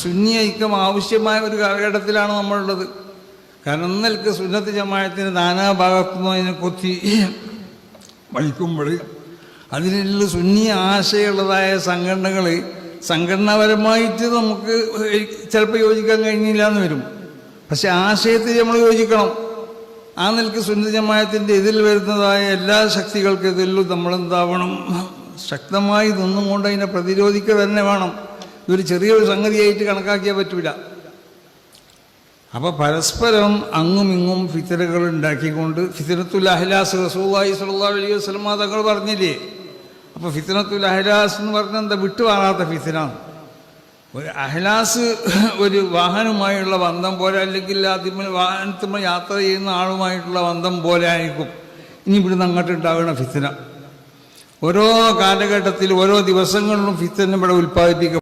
സുന്നി ഐക്യം ആവശ്യമായ ഒരു കാലഘട്ടത്തിലാണ് നമ്മളുള്ളത്. കാരണം നിൽക്ക് സുന്നത്ത് ജമായത്തിന് നാനാഭാഗത്തുനിന്നും അതിനെ കൊത്തി വലിക്കുമ്പോൾ അതിനുള്ള സുന്നി ആശയമുള്ളതായ സംഘടനകൾ സംഘടനാപരമായിട്ട് നമുക്ക് ചിലപ്പോൾ യോജിക്കാൻ കഴിഞ്ഞില്ല എന്ന് വരും. പക്ഷെ ആശയത്തിൽ നമ്മൾ യോജിക്കണം. ആ നിൽക്ക് സുന്നത്ത് ജമായത്തിന്റെ ഇതിൽ വരുന്നതായ എല്ലാ ശക്തികൾക്കെതിരിലും നമ്മളെന്താവണം? ശക്തമായി നിന്നുകൊണ്ട് അതിനെ പ്രതിരോധിക്കുക തന്നെ വേണം. ഇതൊരു ചെറിയൊരു സംഗതിയായിട്ട് കണക്കാക്കിയാൽ പറ്റൂല. അപ്പോൾ പരസ്പരം അങ്ങും ഇങ്ങും ഫിത്തരകൾ ഉണ്ടാക്കിക്കൊണ്ട് ഫിത്തനത്തുൽ അഹ്ലാസ് റസൂല്ലായി സല്ലാ അലൈഹി വസ്ലമ തങ്ങൾ പറഞ്ഞില്ലേ? അപ്പോൾ ഫിത്തനത്തുൽ അഹ്ലാസ് എന്ന് പറഞ്ഞാൽ എന്താ? വിട്ടുമാറാത്ത ഫിത്തന. ഒരു അഹ്ലാസ് ഒരു വാഹനവുമായുള്ള ബന്ധം പോലെ അല്ലെങ്കിൽ അതിന്മേൽ വാഹനത്തിൽ യാത്ര ചെയ്യുന്ന ആളുമായിട്ടുള്ള ബന്ധം പോലെ ആയിരിക്കും. ഇനി ഇവിടുന്ന് അങ്ങോട്ട് ഉണ്ടാകുന്ന ഫിത്തന. ഓരോ കാലഘട്ടത്തിൽ ഓരോ ദിവസങ്ങളിലും ഫിത്തന ഇവിടെ ഉൽപ്പാദിപ്പിക്കും.